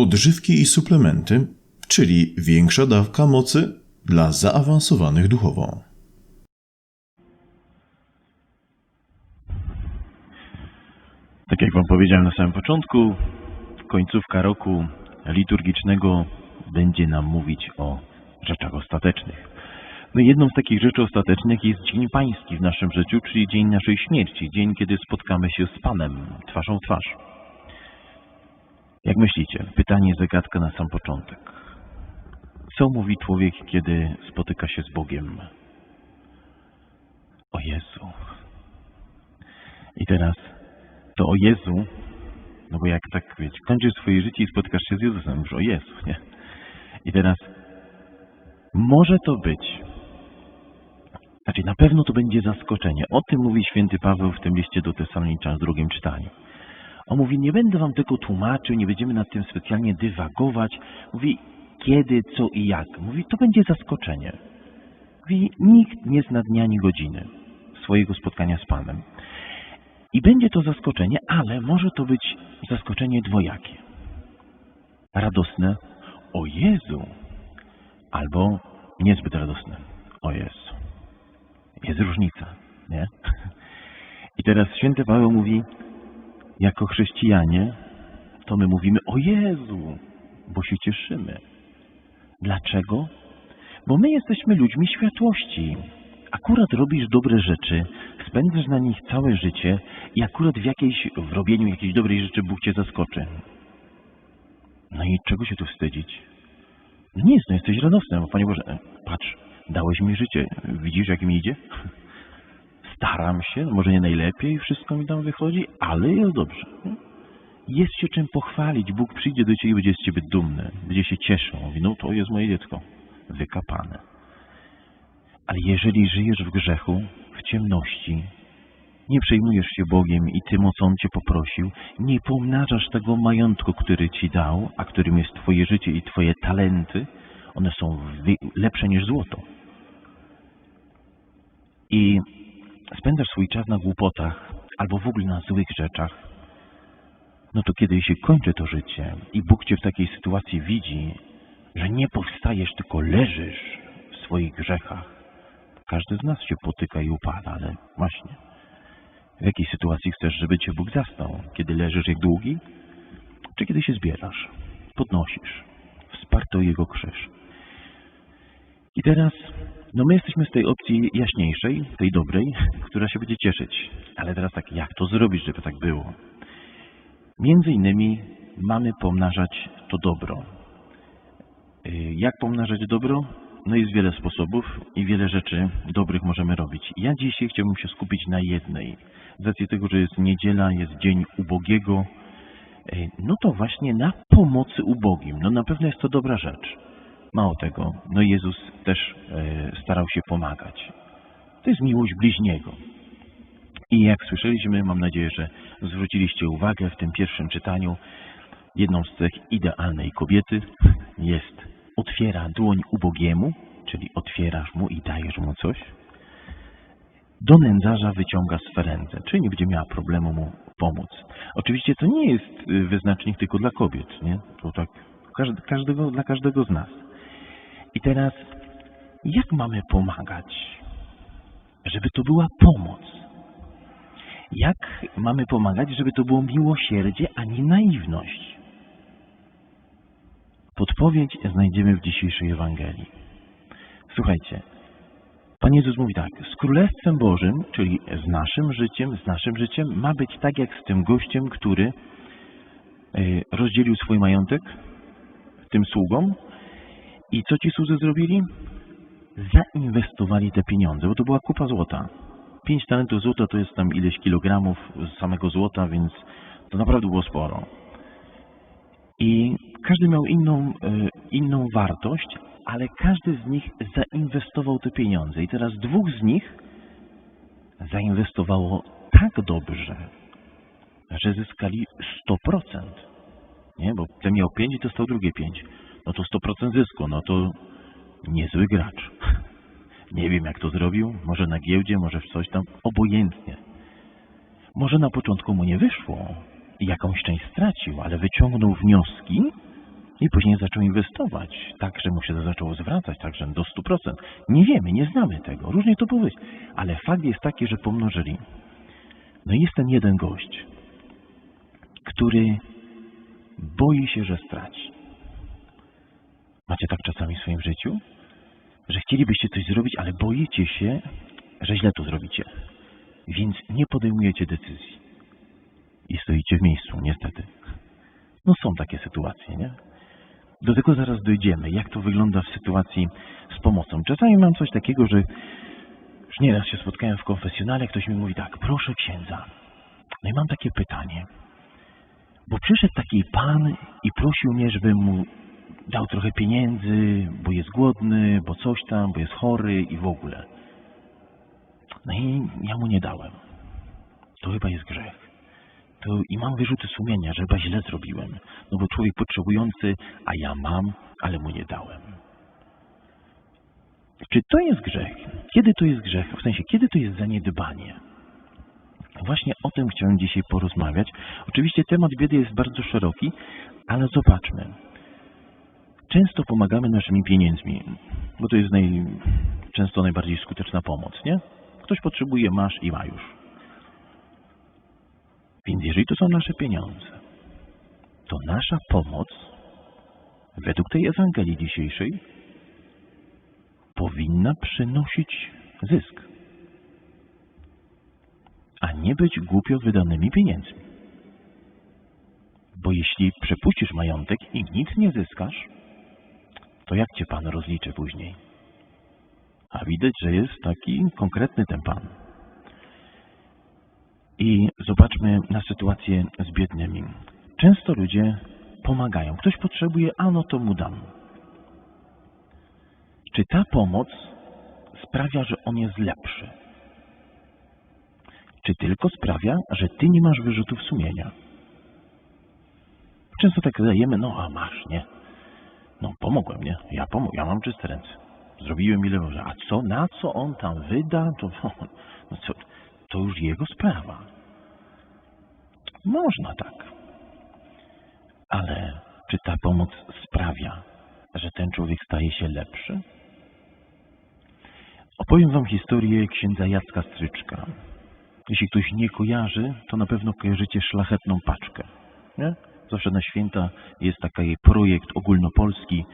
Odżywki i suplementy, czyli większa dawka mocy dla zaawansowanych duchowo. Tak jak Wam powiedziałem na samym początku, końcówka roku liturgicznego będzie nam mówić o rzeczach ostatecznych. No jedną z takich rzeczy ostatecznych jest Dzień Pański w naszym życiu, czyli dzień naszej śmierci, dzień, kiedy spotkamy się z Panem twarzą w twarz. Jak myślicie? Pytanie, zagadka na sam początek. Co mówi człowiek, kiedy spotyka się z Bogiem? O Jezu. I teraz to o Jezu, no bo jak tak wiecie, kończysz swoje życie i spotkasz się z Jezusem, już o Jezu, nie? I teraz może to być, znaczy na pewno to będzie zaskoczenie. O tym mówi święty Paweł w tym liście do Tesaloniczan w drugim czytaniu. On mówi, nie będę wam tego tłumaczył, nie będziemy nad tym specjalnie dywagować. Mówi, kiedy, co i jak. Mówi, to będzie zaskoczenie. Mówi, nikt nie zna dnia ani godziny swojego spotkania z Panem. I będzie to zaskoczenie, ale może to być zaskoczenie dwojakie. Radosne, o Jezu, albo niezbyt radosne, o Jezu. Jest różnica, nie? I teraz święty Paweł mówi, jako chrześcijanie, to my mówimy o Jezu, bo się cieszymy. Dlaczego? Bo my jesteśmy ludźmi światłości. Akurat robisz dobre rzeczy, spędzasz na nich całe życie i akurat w, jakiejś, w robieniu jakiejś dobrej rzeczy Bóg cię zaskoczy. No i czego się tu wstydzić? No nic, no jesteś radosny, bo Panie Boże, patrz, dałeś mi życie, widzisz jak mi idzie? Staram się, może nie najlepiej, wszystko mi tam wychodzi, ale jest dobrze. Jest się czym pochwalić, Bóg przyjdzie do Ciebie i będzie z Ciebie dumny, będzie się cieszył, mówi, no to jest moje dziecko, wykapane. Ale jeżeli żyjesz w grzechu, w ciemności, nie przejmujesz się Bogiem i tym, o co On Cię poprosił, nie pomnażasz tego majątku, który Ci dał, a którym jest Twoje życie i Twoje talenty, one są lepsze niż złoto. I spędzasz swój czas na głupotach albo w ogóle na złych rzeczach, no to kiedy się kończy to życie i Bóg Cię w takiej sytuacji widzi, że nie powstajesz, tylko leżysz w swoich grzechach, każdy z nas się potyka i upada, ale właśnie. W jakiej sytuacji chcesz, żeby Cię Bóg zastał? Kiedy leżysz jak długi? Czy kiedy się zbierasz, podnosisz, wsparto Jego krzyż? I teraz, no my jesteśmy z tej opcji jaśniejszej, tej dobrej, która się będzie cieszyć. Ale teraz tak, jak to zrobić, żeby tak było? Między innymi mamy pomnażać to dobro. Y, Jak pomnażać dobro? No jest wiele sposobów i wiele rzeczy dobrych możemy robić. Ja dzisiaj chciałbym się skupić na jednej. Z racji tego, że jest niedziela, jest dzień ubogiego, y, no to właśnie na pomocy ubogim. No na pewno jest to dobra rzecz. Mało tego, no Jezus też e, starał się pomagać. To jest miłość bliźniego. I jak słyszeliśmy, mam nadzieję, że zwróciliście uwagę w tym pierwszym czytaniu, jedną z cech idealnej kobiety jest otwiera dłoń ubogiemu, czyli otwierasz mu i dajesz mu coś. Do nędzarza wyciąga swe ręce, czyli nie będzie miała problemu mu pomóc. Oczywiście to nie jest y, wyznacznik tylko dla kobiet, nie? To tak każd- każdego, dla każdego z nas. I teraz, jak mamy pomagać, żeby to była pomoc? Jak mamy pomagać, żeby to było miłosierdzie, a nie naiwność? Podpowiedź znajdziemy w dzisiejszej Ewangelii. Słuchajcie, Pan Jezus mówi tak, z Królestwem Bożym, czyli z naszym życiem, z naszym życiem, ma być tak jak z tym gościem, który y, rozdzielił swój majątek tym sługom i co ci słudzy zrobili? Zainwestowali te pieniądze, bo to była kupa złota. Pięć talentów złota to jest tam ileś kilogramów samego złota, więc to naprawdę było sporo. I każdy miał inną, e, inną wartość, ale każdy z nich zainwestował te pieniądze. I teraz dwóch z nich zainwestowało tak dobrze, że zyskali 100%. Nie? Bo ten miał 5 i dostał drugie 5. No to 100% zysku, no to niezły gracz. Nie wiem jak to zrobił, może na giełdzie, może w coś tam, obojętnie. Może na początku mu nie wyszło i jakąś część stracił, ale wyciągnął wnioski I później zaczął inwestować, tak, że mu się to zaczęło zwracać, także do 100%. Nie wiemy, nie znamy tego, różnie to być. Ale fakt jest taki, że pomnożyli. No i jest ten jeden gość, który boi się, że straci. Macie tak czasami w swoim życiu, że chcielibyście coś zrobić, ale boicie się, że źle to zrobicie. Więc nie podejmujecie decyzji. I stoicie w miejscu, niestety. No są takie sytuacje, nie? Do tego zaraz dojdziemy, jak to wygląda w sytuacji z pomocą. Czasami mam coś takiego, że już nieraz się spotkałem w konfesjonale, ktoś mi mówi tak, proszę księdza. No i mam takie pytanie. Bo przyszedł taki pan i prosił mnie, żebym mu dał trochę pieniędzy, bo jest głodny, bo coś tam, bo jest chory i w ogóle. No i ja mu nie dałem. To chyba jest grzech. To i mam wyrzuty sumienia, że chyba źle zrobiłem. No bo człowiek potrzebujący, a ja mam, ale mu nie dałem. Czy to jest grzech? Kiedy to jest grzech? W sensie, kiedy to jest zaniedbanie? Właśnie o tym chciałem dzisiaj porozmawiać. Oczywiście temat biedy jest bardzo szeroki, ale zobaczmy. Często pomagamy naszymi pieniędzmi, bo to jest naj, często najbardziej skuteczna pomoc, nie? Ktoś potrzebuje, masz i ma już. Więc jeżeli to są nasze pieniądze, to nasza pomoc, według tej Ewangelii dzisiejszej, powinna przynosić zysk, a nie być głupio wydanymi pieniędzmi. Bo jeśli przepuścisz majątek i nic nie zyskasz, to jak cię Pan rozliczy później? A widać, że jest taki konkretny ten Pan. I zobaczmy na sytuację z biednymi. Często ludzie pomagają. Ktoś potrzebuje, a no to mu dam. Czy ta pomoc sprawia, że on jest lepszy? Czy tylko sprawia, że ty nie masz wyrzutów sumienia? Często tak dajemy, no a masz, nie? No pomogłem, nie? Ja, pomog ja mam czyste ręce. Zrobiłem ile może. A co, na co on tam wyda, to, no co, to już jego sprawa. Można tak. Ale czy ta pomoc sprawia, że ten człowiek staje się lepszy? Opowiem Wam historię księdza Jacka Stryczka. Jeśli ktoś nie kojarzy, to na pewno kojarzycie szlachetną paczkę. Nie? Zawsze na święta jest taki projekt ogólnopolski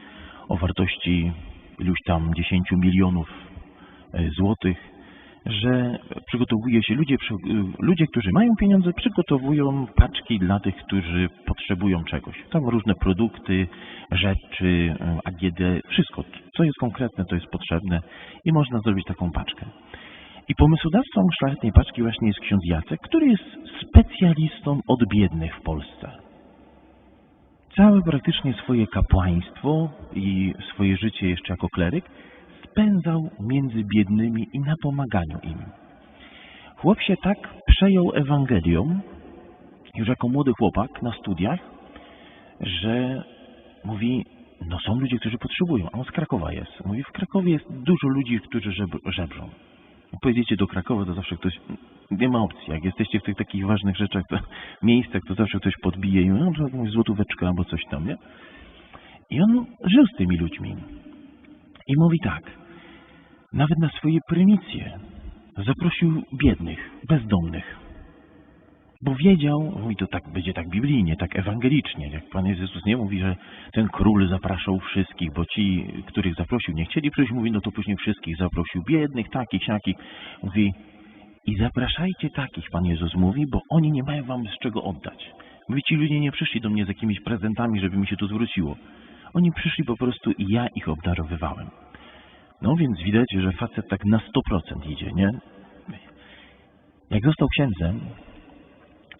o wartości iluś tam 10 milionów e, złotych, że przygotowuje się, ludzie, ludzie, którzy mają pieniądze, przygotowują paczki dla tych, którzy potrzebują czegoś. Tam różne produkty, rzeczy, e, AGD, wszystko, co jest konkretne, to jest potrzebne i można zrobić taką paczkę. I pomysłodawcą szlachetnej paczki właśnie jest ksiądz Jacek, który jest specjalistą od biednych w Polsce. Całe praktycznie swoje kapłaństwo i swoje życie jeszcze jako kleryk spędzał między biednymi i na pomaganiu im. Chłop się tak przejął Ewangelią, już jako młody chłopak na studiach, że mówi, no są ludzie, którzy potrzebują, a on z Krakowa jest. Mówi, w Krakowie jest dużo ludzi, którzy żeb żebrzą. Pojedziecie do Krakowa, to zawsze ktoś, nie ma opcji. Jak jesteście w tych takich ważnych rzeczach, to miejscach, to zawsze ktoś podbije i no, to jakąś albo coś tam, nie? I on żył z tymi ludźmi. I mówi tak, nawet na swoje prynicje zaprosił biednych, bezdomnych. Bo wiedział, mówi to tak, będzie tak biblijnie, tak ewangelicznie, jak Pan Jezus nie mówi, że ten król zapraszał wszystkich, bo ci, których zaprosił, nie chcieli przyjść, mówi, no to później wszystkich zaprosił, biednych, takich, siakich. Mówi, i zapraszajcie takich, Pan Jezus mówi, bo oni nie mają wam z czego oddać. Mówi, ci ludzie nie przyszli do mnie z jakimiś prezentami, żeby mi się to zwróciło. Oni przyszli po prostu i ja ich obdarowywałem. No więc widać, że facet tak na 100% idzie, nie? Jak został księdzem,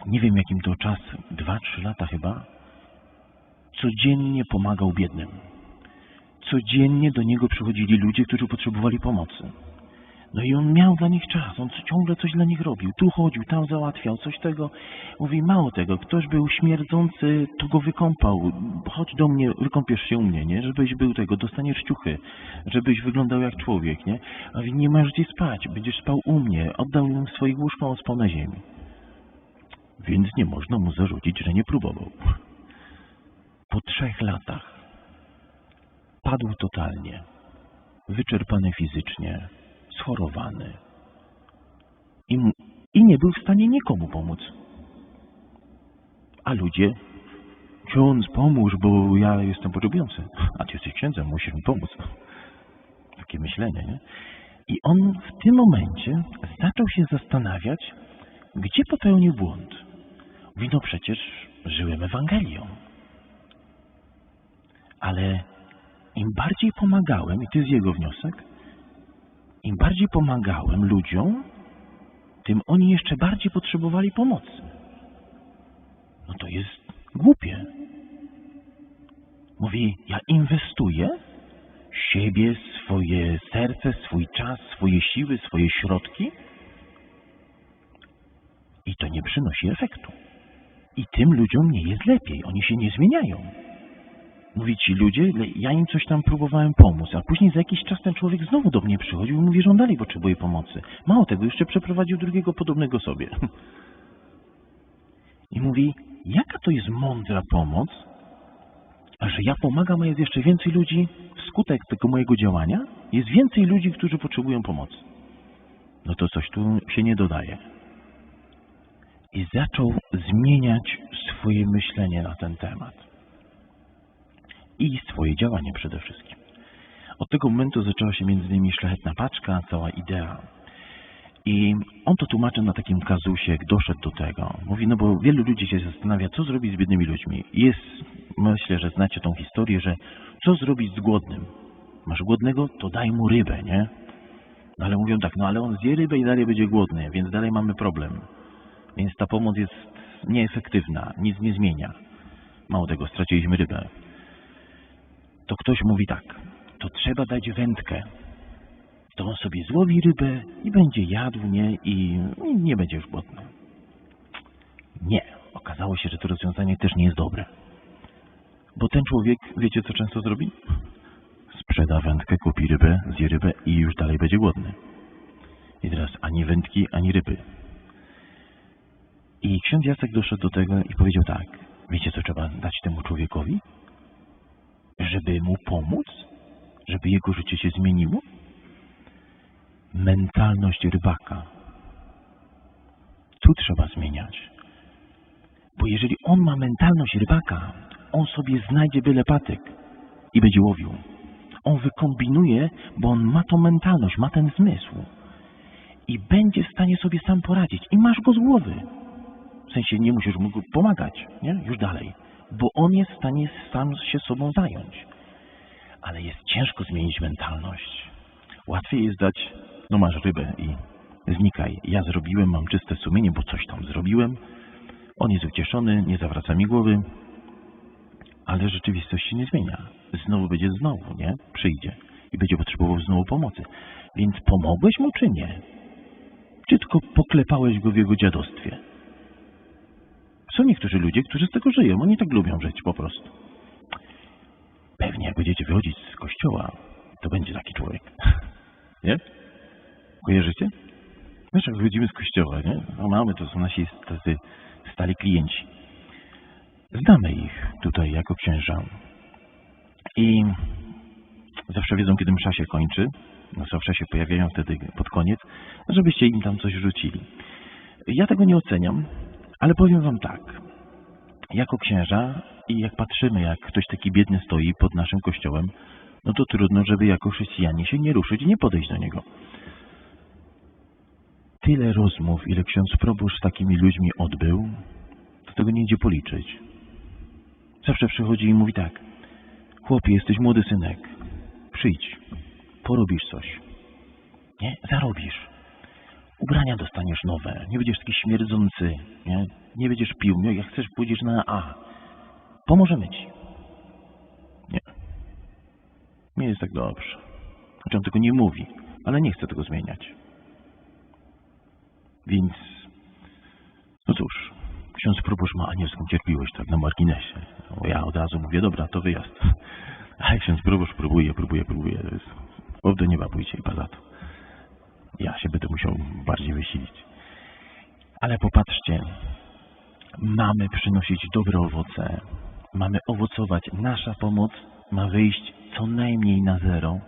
nie wiem jakim to czas, 2-3 lata chyba, codziennie pomagał biednym. Codziennie do niego przychodzili ludzie, którzy potrzebowali pomocy. No i on miał dla nich czas, on ciągle coś dla nich robił. Tu chodził, tam załatwiał, coś tego. Mówi, mało tego, ktoś był śmierdzący, to go wykąpał. Chodź do mnie, wykąpiesz się u mnie, nie? Żebyś był tego, dostaniesz ciuchy, żebyś wyglądał jak człowiek, nie? A mówi, nie masz gdzie spać, będziesz spał u mnie. Oddał im swoich łóżko, on spał na ziemi. Więc nie można mu zarzucić, że nie próbował. Po trzech latach padł totalnie. Wyczerpany fizycznie, schorowany. I, I nie był w stanie nikomu pomóc. A ludzie, ksiądz, pomóż, bo ja jestem potrzebujący. A ty jesteś księdzem, musisz mi pomóc. Takie myślenie, nie? I on w tym momencie zaczął się zastanawiać, gdzie popełnił błąd. Mówi, no przecież żyłem Ewangelią. Ale im bardziej pomagałem, i to jest jego wniosek, im bardziej pomagałem ludziom, tym oni jeszcze bardziej potrzebowali pomocy. No to jest głupie. Mówi, ja inwestuję siebie, swoje serce, swój czas, swoje siły, swoje środki i to nie przynosi efektu. I tym ludziom nie jest lepiej, oni się nie zmieniają. Mówi ci ludzie, ja im coś tam próbowałem pomóc, a później za jakiś czas ten człowiek znowu do mnie przychodził i mówi, że on dalej potrzebuje pomocy. Mało tego, jeszcze przeprowadził drugiego podobnego sobie. I mówi, jaka to jest mądra pomoc, a że ja pomagam, a jest jeszcze więcej ludzi, wskutek tego mojego działania, jest więcej ludzi, którzy potrzebują pomocy. No to coś tu się nie dodaje. I zaczął zmieniać swoje myślenie na ten temat. I swoje działanie przede wszystkim. Od tego momentu zaczęła się między innymi szlachetna paczka, cała idea. I on to tłumaczy na takim kazusie, jak doszedł do tego. Mówi, no bo wielu ludzi się zastanawia, co zrobić z biednymi ludźmi. Jest, myślę, że znacie tą historię, że co zrobić z głodnym? Masz głodnego, to daj mu rybę, nie? No ale mówią tak, no ale on zje rybę i dalej będzie głodny, więc dalej mamy problem. Więc ta pomoc jest nieefektywna, nic nie zmienia. Mało tego, straciliśmy rybę. To ktoś mówi tak, to trzeba dać wędkę. To on sobie złowi rybę i będzie jadł, nie? I nie będzie już głodny. Nie. Okazało się, że to rozwiązanie też nie jest dobre. Bo ten człowiek, wiecie co często zrobi? Sprzeda wędkę, kupi rybę, zje rybę i już dalej będzie głodny. I teraz ani wędki, ani ryby. I ksiądz Jacek doszedł do tego i powiedział tak. Wiecie, co trzeba dać temu człowiekowi? Żeby mu pomóc? Żeby jego życie się zmieniło? Mentalność rybaka. Tu trzeba zmieniać. Bo jeżeli on ma mentalność rybaka, on sobie znajdzie byle patyk i będzie łowił. On wykombinuje, bo on ma tą mentalność, ma ten zmysł. I będzie w stanie sobie sam poradzić. I masz go z głowy. W sensie nie musisz mu pomagać, nie? Już dalej. Bo on jest w stanie sam się sobą zająć. Ale jest ciężko zmienić mentalność. Łatwiej jest dać, no masz rybę i znikaj. Ja zrobiłem, mam czyste sumienie, bo coś tam zrobiłem. On jest ucieszony, nie zawraca mi głowy, ale rzeczywistość się nie zmienia. Znowu będzie znowu, nie? Przyjdzie i będzie potrzebował znowu pomocy. Więc pomogłeś mu czy nie? Czy tylko poklepałeś go w jego dziadostwie? Są niektórzy ludzie, którzy z tego żyją. Oni tak lubią żyć po prostu. Pewnie jak będziecie wychodzić z kościoła, to będzie taki człowiek. Nie? Kojarzycie? Wiesz, jak wychodzimy z kościoła, nie? No mamy, to są nasi tacy stali klienci. Znamy ich tutaj jako księża. I zawsze wiedzą, kiedy msza się kończy. No, zawsze się pojawiają wtedy pod koniec, żebyście im tam coś rzucili. Ja tego nie oceniam, ale powiem wam tak. Jako księża i jak patrzymy, jak ktoś taki biedny stoi pod naszym kościołem, no to trudno, żeby jako chrześcijanie się nie ruszyć i nie podejść do niego. Tyle rozmów, ile ksiądz proboszcz z takimi ludźmi odbył, to tego nie idzie policzyć. Zawsze przychodzi i mówi tak. Chłopie, jesteś młody synek. Przyjdź. Porobisz coś. Nie? Zarobisz. Ubrania dostaniesz nowe. Nie będziesz taki śmierdzący. Nie, nie będziesz pił. Nie? Jak chcesz, pójdziesz na A. Pomożemy ci. Nie. Nie jest tak dobrze. Znaczy on tego nie mówi, ale nie chce tego zmieniać. Więc, no cóż, ksiądz proboszcz ma anielską cierpliwość, tak na marginesie. No, ja od razu mówię, dobra, to wyjazd. Ale ksiądz proboszcz próbuje, próbuje, próbuje. To jest, do nieba pójdzie i za to. Ja się będę musiał bardziej wysilić. Ale popatrzcie, mamy przynosić dobre owoce, mamy owocować. Nasza pomoc ma wyjść co najmniej na zero,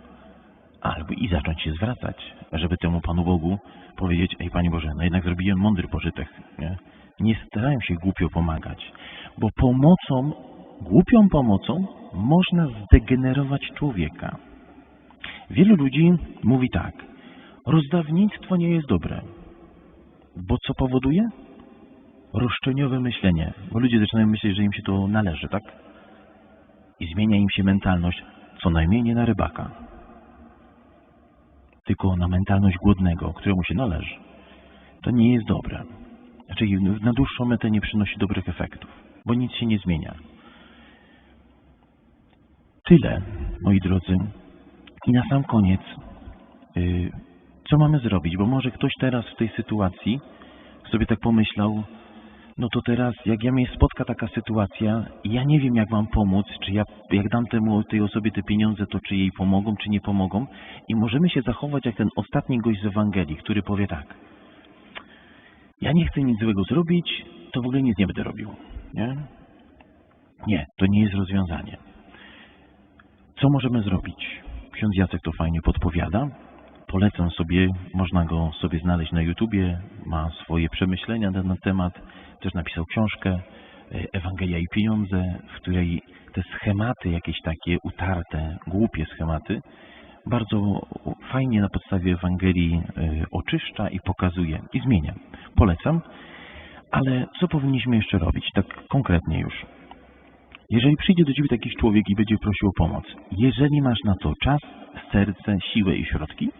albo i zacząć się zwracać, żeby temu Panu Bogu powiedzieć, ej Panie Boże, no jednak zrobiłem mądry pożytek, nie? Nie starałem się głupio pomagać, bo pomocą, głupią pomocą można zdegenerować człowieka. Wielu ludzi mówi tak, rozdawnictwo nie jest dobre, bo co powoduje? Roszczeniowe myślenie, bo ludzie zaczynają myśleć, że im się to należy, tak? I zmienia im się mentalność, co najmniej nie na rybaka, tylko na mentalność głodnego, któremu się należy. To nie jest dobre. Znaczy na dłuższą metę nie przynosi dobrych efektów, bo nic się nie zmienia. Tyle, moi drodzy. I na sam koniec, yy, co mamy zrobić? Bo może ktoś teraz w tej sytuacji sobie tak pomyślał, no to teraz, jak ja mnie spotka taka sytuacja ja nie wiem, jak mam pomóc, czy ja, jak dam temu, tej osobie te pieniądze, to czy jej pomogą, czy nie pomogą. I możemy się zachować jak ten ostatni gość z Ewangelii, który powie tak. Ja nie chcę nic złego zrobić, to w ogóle nic nie będę robił. Nie? Nie, to nie jest rozwiązanie. Co możemy zrobić? Ksiądz Jacek to fajnie podpowiada. Polecam sobie, można go sobie znaleźć na YouTubie, ma swoje przemyślenia na ten temat. Też napisał książkę e, Ewangelia i pieniądze, w której te schematy jakieś takie utarte, głupie schematy, bardzo fajnie na podstawie Ewangelii e, oczyszcza i pokazuje i zmienia. Polecam. Ale co powinniśmy jeszcze robić, tak konkretnie już? Jeżeli przyjdzie do Ciebie taki człowiek i będzie prosił o pomoc, jeżeli masz na to czas, serce, siłę i środki,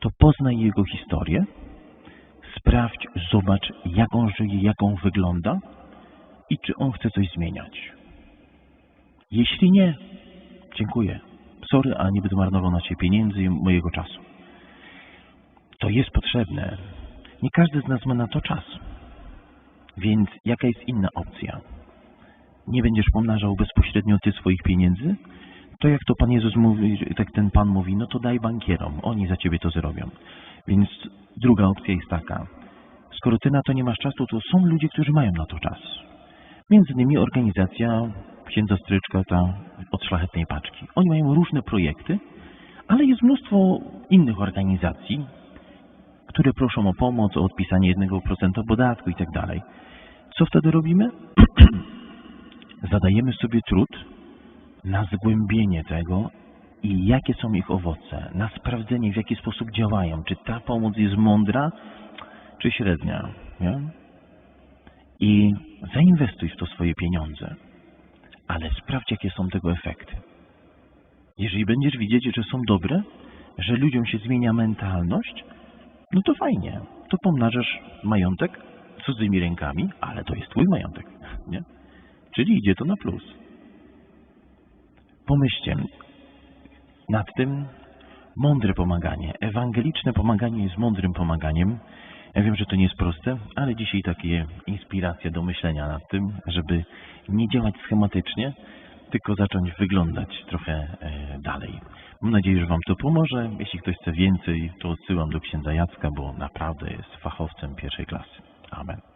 to poznaj jego historię, sprawdź, zobacz, jak on żyje, jak on wygląda i czy on chce coś zmieniać. Jeśli nie, dziękuję. Sorry, ale nie będę marnował na Ciebie pieniędzy i mojego czasu. To jest potrzebne. Nie każdy z nas ma na to czas. Więc jaka jest inna opcja? Nie będziesz pomnażał bezpośrednio Ty swoich pieniędzy? To jak to Pan Jezus mówi, tak ten Pan mówi, no to daj bankierom, oni za Ciebie to zrobią. Więc druga opcja jest taka. Skoro Ty na to nie masz czasu, to są ludzie, którzy mają na to czas. Między innymi organizacja księdza Stryczka ta od Szlachetnej Paczki. Oni mają różne projekty, ale jest mnóstwo innych organizacji, które proszą o pomoc, o odpisanie 1% podatku i tak dalej. Co wtedy robimy? Zadajemy sobie trud na zgłębienie tego i jakie są ich owoce, na sprawdzenie, w jaki sposób działają, czy ta pomoc jest mądra, czy średnia. Nie? I zainwestuj w to swoje pieniądze, ale sprawdź, jakie są tego efekty. Jeżeli będziesz widzieć, że są dobre, że ludziom się zmienia mentalność, no to fajnie, to pomnażasz majątek cudzymi rękami, ale to jest twój majątek, nie? Czyli idzie to na plus. Pomyślcie nad tym mądre pomaganie. Ewangeliczne pomaganie jest mądrym pomaganiem. Ja wiem, że to nie jest proste, ale dzisiaj takie inspiracje do myślenia nad tym, żeby nie działać schematycznie, tylko zacząć wyglądać trochę e, dalej. Mam nadzieję, że Wam to pomoże. Jeśli ktoś chce więcej, to odsyłam do księdza Jacka, bo naprawdę jest fachowcem pierwszej klasy. Amen.